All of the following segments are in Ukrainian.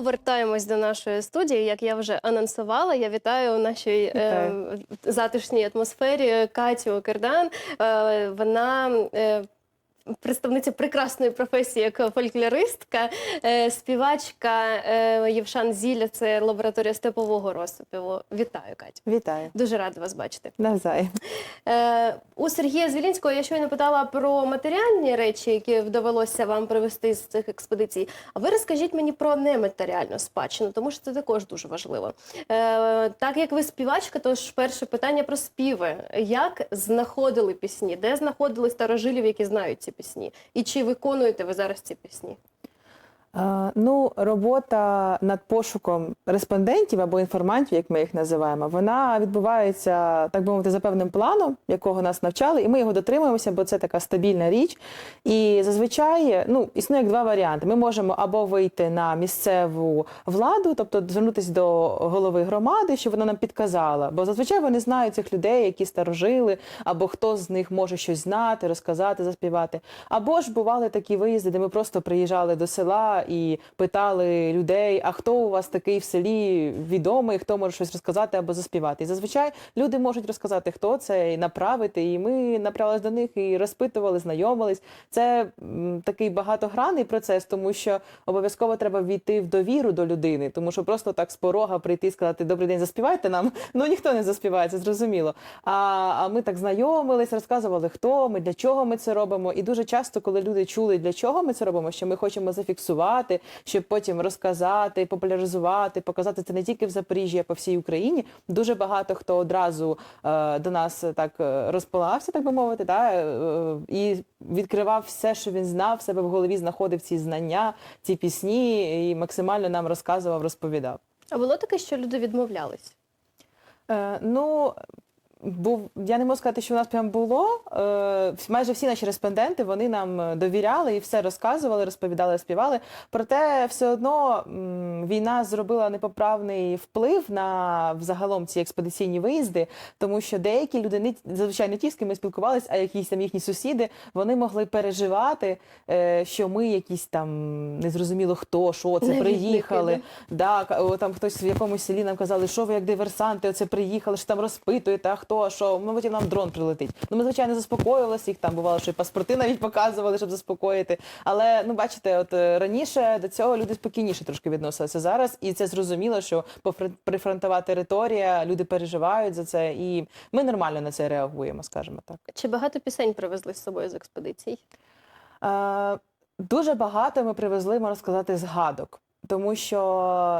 повертаємось до нашої студії. Як я вже анонсувала, я вітаю у нашій е, затишній атмосфері Катю Кердан. Е, вона е, представниця прекрасної професії як фольклористка, е, співачка е, Євшан Зілля, це лабораторія степового розсипіву. Вітаю, Катю. Вітаю. Дуже рада вас бачити. Навзаєм. Е, у Сергія Звілінського я щойно питала про матеріальні речі, які вдавалося вам привезти з цих експедицій. А ви розкажіть мені про нематеріальну спадщину, тому що це також дуже важливо. Так як ви співачка, то ж перше питання про співи. Як знаходили пісні? Де знаходили старожилів, які знають ці пісні? І чи виконуєте ви зараз ці пісні? Е, Ну, робота над пошуком респондентів або інформантів, як ми їх називаємо, вона відбувається, так би мовити, за певним планом, якого нас навчали, і ми його дотримуємося, бо це така стабільна річ. І зазвичай ну, існує як два варіанти. Ми можемо або вийти на місцеву владу, тобто звернутися до голови громади, щоб вона нам підказала. Бо зазвичай вони знають цих людей, які старожили, або хто з них може щось знати, розказати, заспівати. Або ж бували такі виїзди, де ми просто приїжджали до села і питали людей, а хто у вас такий в селі відомий, хто може щось розказати або заспівати. І зазвичай люди можуть розказати, хто це, і направити. І ми направились до них і розпитували, знайомились. Це такий багатогранний процес, тому що обов'язково треба війти в довіру до людини, тому що просто так з порога прийти і сказати Добрий день, заспівайте нам. Ну ніхто не заспіває, це зрозуміло. А, а ми так знайомились, розказували, хто ми, для чого ми це робимо. І дуже часто, коли люди чули, для чого ми це робимо, що ми хочемо зафіксувати, щоб потім розказати, популяризувати, показати це не тільки в Запоріжжі, а по всій Україні. Дуже багато хто одразу е, до нас так е, розпалався, так би мовити, да, е, і відкривав все, що він знав, в себе в голові знаходив ці знання, ці пісні, і максимально нам розказував, розповідав. А було таке, що люди відмовлялись? Е, ну, був, я не можу сказати, що у нас прям було. Е, майже всі наші респонденти вони нам е, довіряли і все розказували, розповідали, співали. Проте все одно м, війна зробила непоправний вплив на взагалом ці експедиційні виїзди, тому що деякі люди, не зазвичай не ті, з ким ми спілкувалися, а якісь там їхні сусіди, вони могли переживати, е, що ми якісь там незрозуміло хто, що це Навідники, приїхали. Да, о, там хтось в якомусь селі нам казали, що ви як диверсанти, оце приїхали, що там розпитуєте, а а що, ну потім нам дрон прилетить. Ну ми звичайно заспокоювалися, їх там бувало, що і паспорти навіть показували, щоб заспокоїти. Але ну бачите, от е, раніше до цього люди спокійніше трошки відносилися зараз, і це зрозуміло, що прифронтова територія, люди переживають за це, і ми нормально на це реагуємо, скажімо так. Чи багато пісень привезли з собою з експедицій? Е, Дуже багато ми привезли, можна сказати, згадок. Тому що,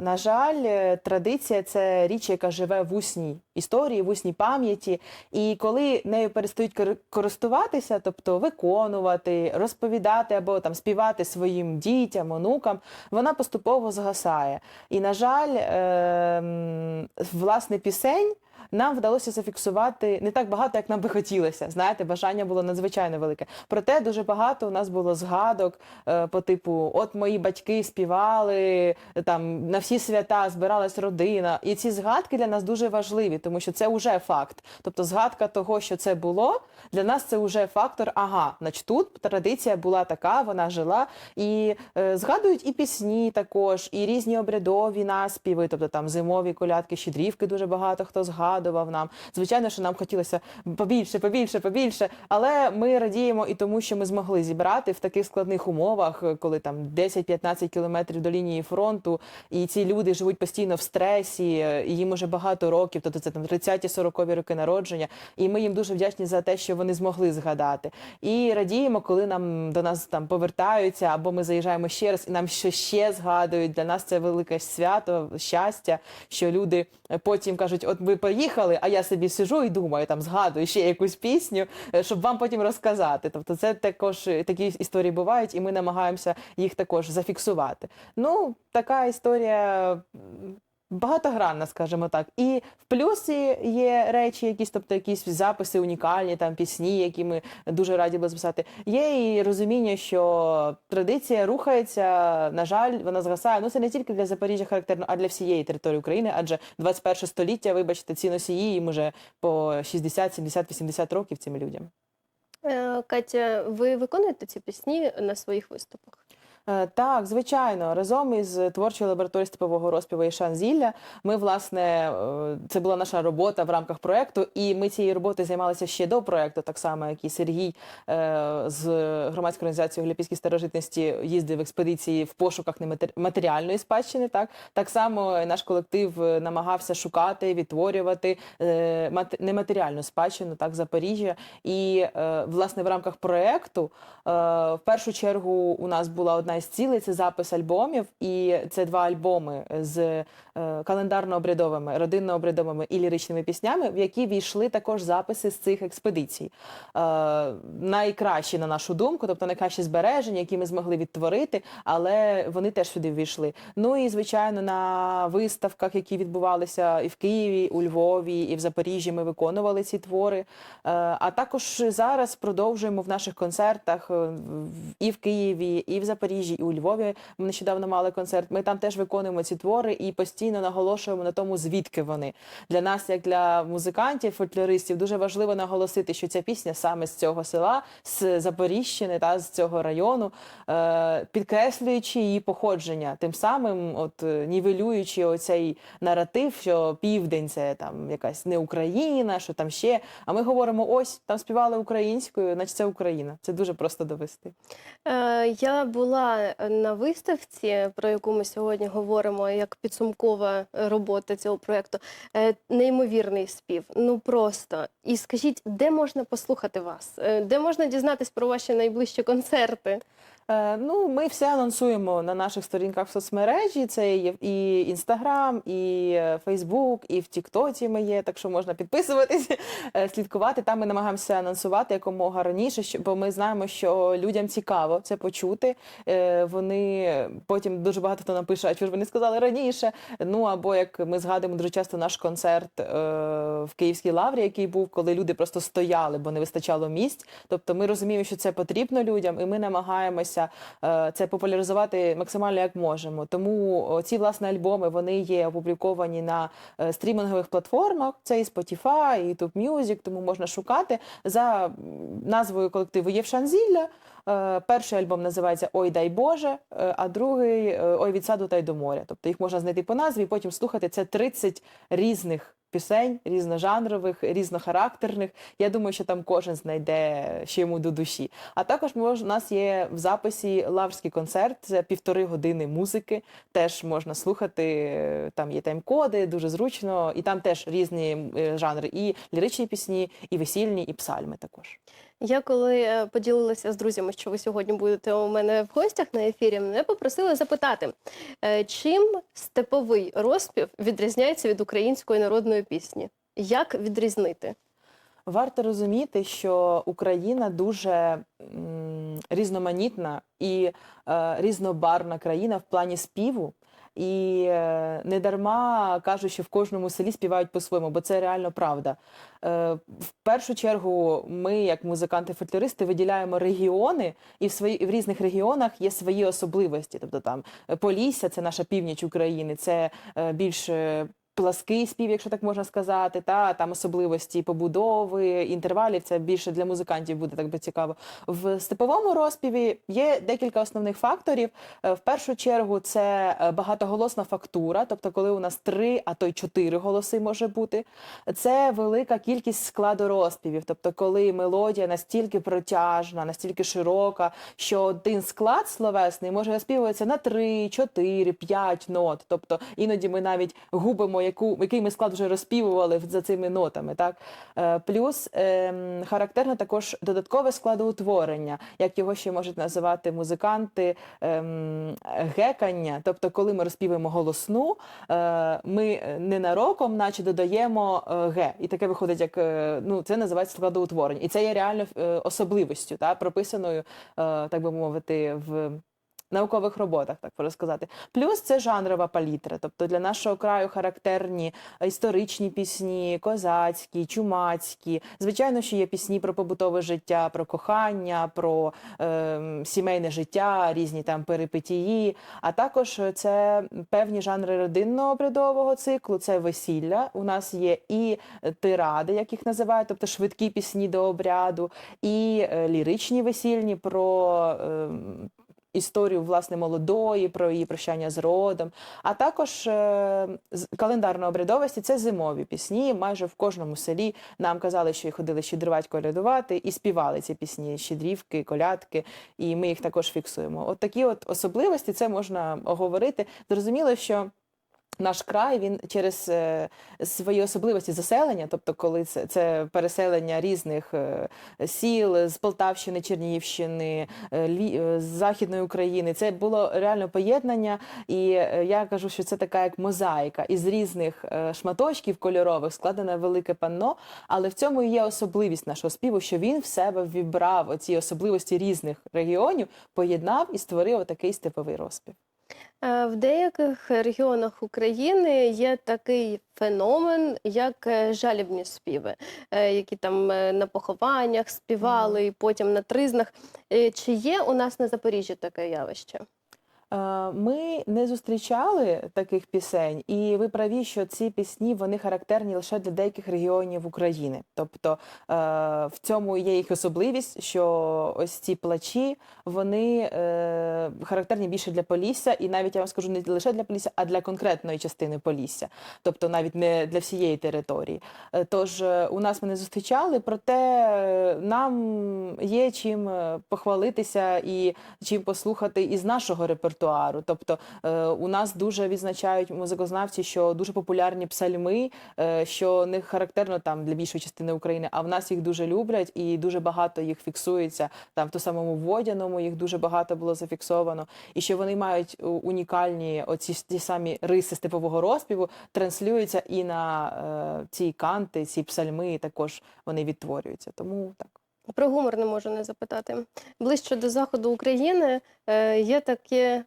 на жаль, традиція це річ, яка живе в усній історії, в усній пам'яті. І коли нею перестають кор- користуватися, тобто виконувати, розповідати або там співати своїм дітям, онукам, вона поступово згасає. І, на жаль, ем, власне, пісень нам вдалося зафіксувати не так багато, як нам би хотілося. Знаєте, бажання було надзвичайно велике. Проте дуже багато у нас було згадок е, по типу: от мої батьки співали там на всі свята, збиралась родина. І ці згадки для нас дуже важливі, тому що це вже факт. Тобто, згадка того, що це було, для нас це вже фактор. Ага, значить тут традиція була така, вона жила. І е, згадують і пісні також, і різні обрядові наспіви, тобто там зимові колядки, щедрівки дуже багато хто згадував нам. Звичайно, що нам хотілося побільше, побільше, побільше. Але ми радіємо і тому, що ми змогли зібрати в таких складних умовах, коли там 10-15 кілометрів до лінії фронту, і ці люди живуть постійно в стресі, їм уже багато років, тобто це там 30-40 роки народження. І ми їм дуже вдячні за те, що вони змогли згадати. І радіємо, коли нам до нас там повертаються, або ми заїжджаємо ще раз, і нам що ще згадують. Для нас це велике свято, щастя, що люди потім кажуть: от ви поїхали, а я собі сижу і думаю, там згадую ще якусь пісню, е, щоб вам потім розказати. Тобто, це також е, такі історії бувають, і ми намагаємося їх також зафіксувати. Ну, така історія. Багатогранна, скажімо так, і в плюсі є речі, якісь, тобто якісь записи унікальні, там пісні, які ми дуже раді були записати. Є і розуміння, що традиція рухається. На жаль, вона згасає. Ну це не тільки для Запоріжжя характерно, а для всієї території України. Адже 21 століття, вибачте, ці носії їм уже по 60, 70, 80 років цим людям. Е, Катя, ви виконуєте ці пісні на своїх виступах? Е, Так, звичайно, разом із творчою лабораторією степового розпіву і Шанзілля ми, власне, е, це була наша робота в рамках проекту, і ми цією роботою займалися ще до проекту, так само, як і Сергій е, з громадської організації Олімпійські старожитності їздив в експедиції в пошуках нематер- матеріальної спадщини. Так, так само наш колектив намагався шукати, відтворювати нематеріальну спадщину, так, Запоріжжя. І власне в рамках проекту е, в першу чергу у нас була одна із цілей це запис альбомів, і це два альбоми з календарно-обрядовими, родинно-обрядовими і ліричними піснями, в які війшли також записи з цих експедицій. Е, найкращі, на нашу думку, тобто найкращі збереження, які ми змогли відтворити, але вони теж сюди ввійшли. Ну і звичайно, на виставках, які відбувалися і в Києві, у Львові, і в Запоріжжі, ми виконували ці твори. Е, А також зараз продовжуємо в наших концертах е, і в Києві, і в Запоріжжі, і у Львові. Ми нещодавно мали концерт. Ми там теж виконуємо ці твори і постійно наголошуємо на тому, звідки вони. Для нас, як для музикантів, фольклористів, дуже важливо наголосити, що ця пісня саме з цього села, з Запоріжщини та з цього району, е, підкреслюючи її походження, тим самим, от е, нівелюючи оцей наратив, що південь це там якась не Україна, що там ще. А ми говоримо: ось там співали українською, значить це Україна. Це дуже просто довести. Е, Я була на виставці, про яку ми сьогодні говоримо, як підсумкова робота цього проєкту. Е, Неймовірний спів. Ну просто. І скажіть, де можна послухати вас? Е, Де можна дізнатись про ваші найближчі концерти? Е, ну, ми все анонсуємо на наших сторінках в соцмережі. Це є і Інстаграм, і Фейсбук, і в Тіктоці ми є. Так що можна підписуватись, е, слідкувати. Там ми намагаємося анонсувати якомога раніше, бо ми знаємо, що людям цікаво це почути. Е, Вони потім дуже багато хто напише, а чого ж ви не сказали раніше. Ну або як ми згадуємо дуже часто наш концерт в Київській лаврі, який був, коли люди просто стояли, бо не вистачало місць. Тобто ми розуміємо, що це потрібно людям, і ми намагаємося е, це популяризувати максимально як можемо. Тому ці власне альбоми вони є опубліковані на е, стрімінгових платформах. Це і Spotify, і YouTube Music, тому можна шукати за назвою колективу Євшанзілля. Е, Перший альбом називається Ой дай Боже, а другий Ой від саду та й до моря. Тобто їх можна знайти по назві і потім слухати. Це 30 різних пісень, різножанрових, різнохарактерних. Я думаю, що там кожен знайде, що йому до душі. А також мож, у нас є в записі лаврський концерт, це півтори години музики. Теж можна слухати. Там є тайм-коди, дуже зручно, і там теж різні е, жанри: і ліричні пісні, і весільні, і псальми також. Я коли е, поділилася з друзями, що ви сьогодні будете у мене в гостях на ефірі, мене попросили запитати, е, чим степовий розпів відрізняється від української народної пісні? Як відрізнити? Варто розуміти, що Україна дуже м, різноманітна і е, різнобарна країна в плані співу. І е, не дарма кажуть, що в кожному селі співають по-своєму, бо це реально правда. Е, в першу чергу, ми, як музиканти-фольклористи, виділяємо регіони, і в свої в різних регіонах є свої особливості. Тобто там е, Полісся, це наша північ України, це більш плаский спів, якщо так можна сказати, та там особливості побудови, інтервалів. Це більше для музикантів буде так би цікаво. В степовому розпіві є декілька основних факторів. Е, В першу чергу це е, багатоголосна фактура, тобто, коли у нас три, а то й чотири голоси може бути. Це велика кількість складу розпівів, тобто, коли мелодія настільки протяжна, настільки широка, що один склад словесний може оспівуватися на три, чотири, п'ять нот. Тобто іноді ми навіть губимо, яку, який ми склад вже розпівували за цими нотами. Так? Е, Плюс ем, характерно також додаткове складоутворення, як його ще можуть називати музиканти, ем, гекання. Тобто, коли ми розпівуємо голосну, е, ми ненароком, наче додаємо е, ге. І таке виходить, як е, ну, це називається складоутворення. І це є реально е, особливістю, та, прописаною, е, так би мовити, в наукових роботах, так можна сказати. Плюс це жанрова палітра. Тобто для нашого краю характерні історичні пісні, козацькі, чумацькі. Звичайно, що є пісні про побутове життя, про кохання, про е, сімейне життя, різні там перипетії. А також це певні жанри родинно-обрядового циклу, це весілля. У нас є і тиради, як їх називають, тобто швидкі пісні до обряду, і е, ліричні весільні про. Е, історію власне молодої, про її прощання з родом. А також е, календарна обрядовості це зимові пісні. Майже в кожному селі нам казали, що ходили щедрувати, колядувати і співали ці пісні, щедрівки, колядки, і ми їх також фіксуємо. От такі от особливості це можна оговорити. Зрозуміло, що. Наш край він через е, свої особливості заселення, тобто, коли це, це переселення різних е, сіл з Полтавщини, Чернігівщини, е, з Західної України, це було реально поєднання. І я кажу, що це така як мозаїка із різних шматочків кольорових складене велике панно. Але в цьому і є особливість нашого співу, що він в себе вібрав оці особливості різних регіонів, поєднав і створив такий степовий розпів. Е, В деяких регіонах України є такий феномен, як е, жалібні співи, е, які там на похованнях співали, і потім на тризнах. Чи є у нас на Запоріжжі таке явище? Е, Ми не зустрічали таких пісень, і ви праві, що ці пісні вони характерні лише для деяких регіонів України. Тобто е, в цьому є їх особливість, що ось ці плачі вони е, характерні більше для Полісся, і навіть я вам скажу не лише для Полісся, а для конкретної частини Полісся, тобто навіть не для всієї території. Тож у нас ми не зустрічали, проте нам є чим похвалитися і чим послухати із нашого репертуару. Тобто е, у нас дуже відзначають музикознавці, що дуже популярні псальми, е, що не характерно там для більшої частини України, а в нас їх дуже люблять і дуже багато їх фіксується. Там в тому самому водяному їх дуже багато було зафіксовано, і що вони мають унікальні оці ті самі риси степового розпіву, транслюються і на е, ці канти, ці псальми також вони відтворюються. Тому так. Про гумор не можу не запитати. Ближче до заходу України е, є такі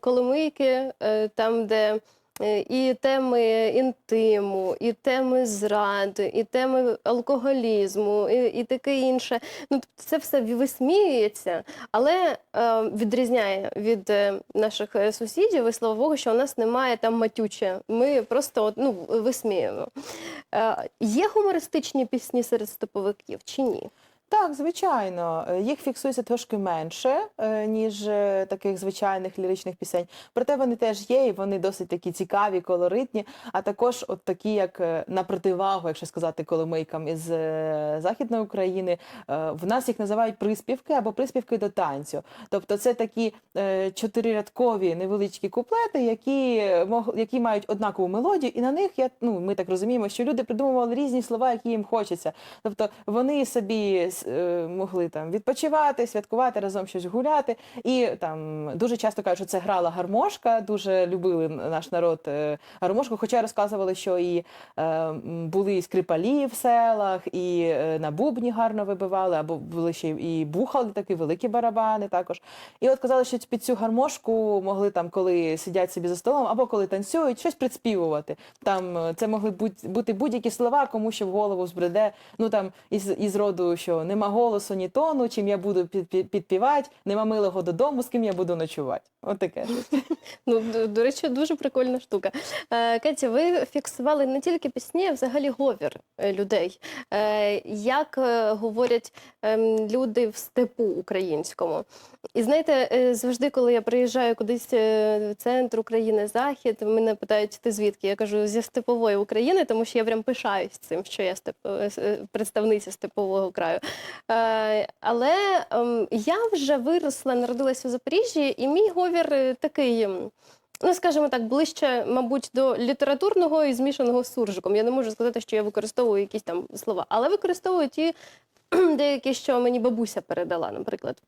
коломийки, е, там, де е, і теми інтиму, і теми зради, і теми алкоголізму, і, і таке інше. Ну, це все висміюється, але е, відрізняє від наших сусідів, і слава Богу, що у нас немає там матюче. Ми просто ну, висміємо. Е, є гумористичні пісні серед степовиків чи ні? Так, звичайно, Е, їх фіксується трошки менше, е, ніж е, таких звичайних ліричних пісень. Проте вони теж є, і вони досить такі цікаві, колоритні, а також от такі, як на противагу, якщо сказати коломийкам із Західної України, в нас їх називають приспівки або приспівки до танцю. Тобто це такі чотирирядкові невеличкі куплети, які, які мають однакову мелодію, і на них я, ну, ми так розуміємо, що люди придумували різні слова, які їм хочеться. Тобто вони собі могли там відпочивати, святкувати разом щось гуляти. І там дуже часто кажуть, що це грала гармошка. Дуже любили наш народ е, гармошку. Хоча розказували, що і е, були і скрипалі в селах, і е, на бубні гарно вибивали, або були ще і бухали такі великі барабани також. І от казали, що під цю гармошку могли там, коли сидять собі за столом, або коли танцюють, щось підспівувати. Там е, це могли бути, будь-які слова, кому що в голову збреде. Ну там із, із роду, що нема голосу, ні тону, чим я буду під, під, підпівати, нема милого додому, з ким я буду ночувати. От таке щось. Ну, до, до речі, дуже прикольна штука. Е, Катя, ви фіксували не тільки пісні, а взагалі говір е, людей. Е, як е, говорять ем, люди в степу українському. І знаєте, завжди, коли я приїжджаю кудись в центр України, захід, мене питають, ти звідки? Я кажу, зі степової України, тому що я прям пишаюсь цим, що я степ... представниця степового краю. Е, Але ем, я вже виросла, народилася в Запоріжжі, і мій говір е, такий. ем, Ну, скажімо так, ближче, мабуть, до літературного і змішаного з суржиком. Я не можу сказати, що я використовую якісь там слова, але використовую ті деякі, що мені бабуся передала, наприклад.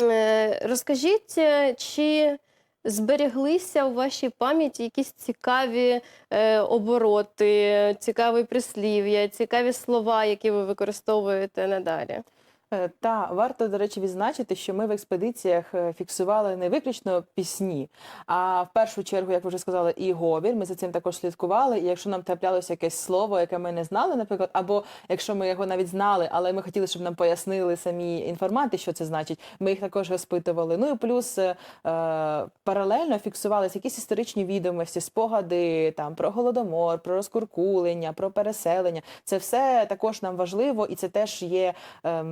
Е, Розкажіть, чи зберіглися у вашій пам'яті якісь цікаві е, обороти, цікаві прислів'я, цікаві слова, які ви використовуєте надалі? Е, Та варто, до речі, відзначити, що ми в експедиціях е, фіксували не виключно пісні, а в першу чергу, як вже сказали, і говір. Ми за цим також слідкували. І якщо нам траплялося якесь слово, яке ми не знали, наприклад, або якщо ми його навіть знали, але ми хотіли, щоб нам пояснили самі інформанти, що це значить, ми їх також розпитували. Ну і плюс е, е, паралельно фіксувалися якісь історичні відомості, спогади там про голодомор, про розкуркулення, про переселення. Це все також нам важливо, і це теж є. Е,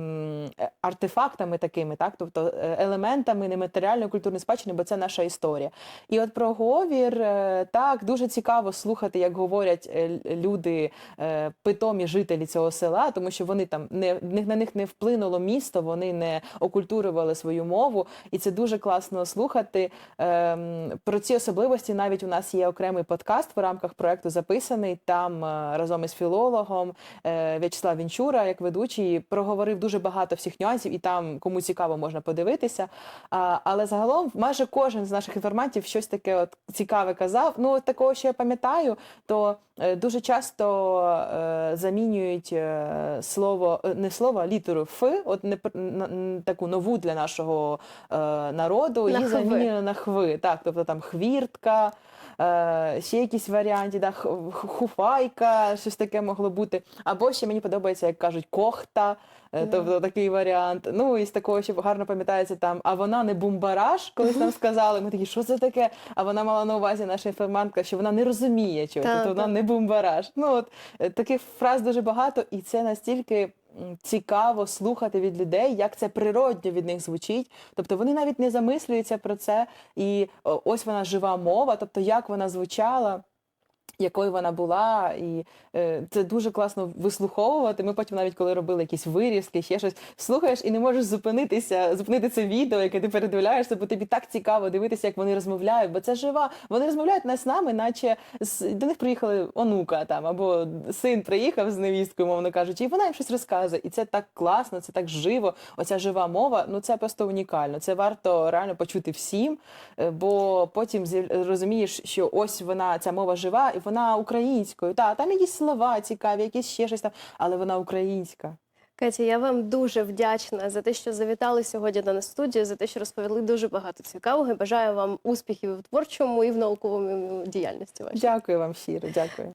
артефактами такими, так, тобто е, елементами нематеріальної культурної спадщини, бо це наша історія. І от про говір е, так дуже цікаво слухати, як говорять е, люди, е, питомі жителі цього села, тому що вони там не на них не вплинуло місто, вони не окультурювали свою мову, і це дуже класно слухати. Ем, Про ці особливості навіть у нас є окремий подкаст в рамках проекту записаний. Там е, разом із філологом е, В'ячеслав Вінчура, як ведучий, проговорив дуже багато всіх нюансів, і там кому цікаво можна подивитися. А, але загалом майже кожен з наших інформантів щось таке от цікаве казав. Ну, такого, що я пам'ятаю, то е, дуже часто е, замінюють е, слово, не слово, а літеру Ф, от не таку нову для нашого е, народу, На і замінюють на хви. Так, тобто там хвіртка. Е, ще якісь варіанти, да, хуфайка, щось таке могло бути. Або ще мені подобається, як кажуть, кохта, е, тобто такий варіант. Ну і з такого ще гарно пам'ятається там, а вона не бумбараш, колись нам сказали. Ми такі, що це таке? А вона мала на увазі наша інформантка, що вона не розуміє чого, тобто вона не бумбараш. Ну от е, таких фраз дуже багато, і це настільки. Цікаво слухати від людей, як це природньо від них звучить. Тобто вони навіть не замислюються про це. І ось вона жива мова, тобто як вона звучала, якою вона була, і е, це дуже класно вислуховувати. Ми потім, навіть коли робили якісь вирізки, ще щось слухаєш і не можеш зупинитися, зупинити це відео, яке ти передивляєшся, бо тобі так цікаво дивитися, як вони розмовляють, бо це жива. Вони розмовляють не з нами, наче з, до них приїхали онука там або син приїхав з невісткою, мовно кажучи, і вона їм щось розказує. І це так класно, це так живо. Оця жива мова, ну це просто унікально. Це варто реально почути всім, е, бо потім розумієш, що ось вона ця мова жива, і вона українською. Та там якісь слова цікаві, якісь ще щось там, але вона українська. Катя, я вам дуже вдячна за те, що завітали сьогодні до нас в студію, за те, що розповіли дуже багато цікавого. І Бажаю вам успіхів в творчому і в науковому діяльності. вашій. Дякую вам щиро, дякую.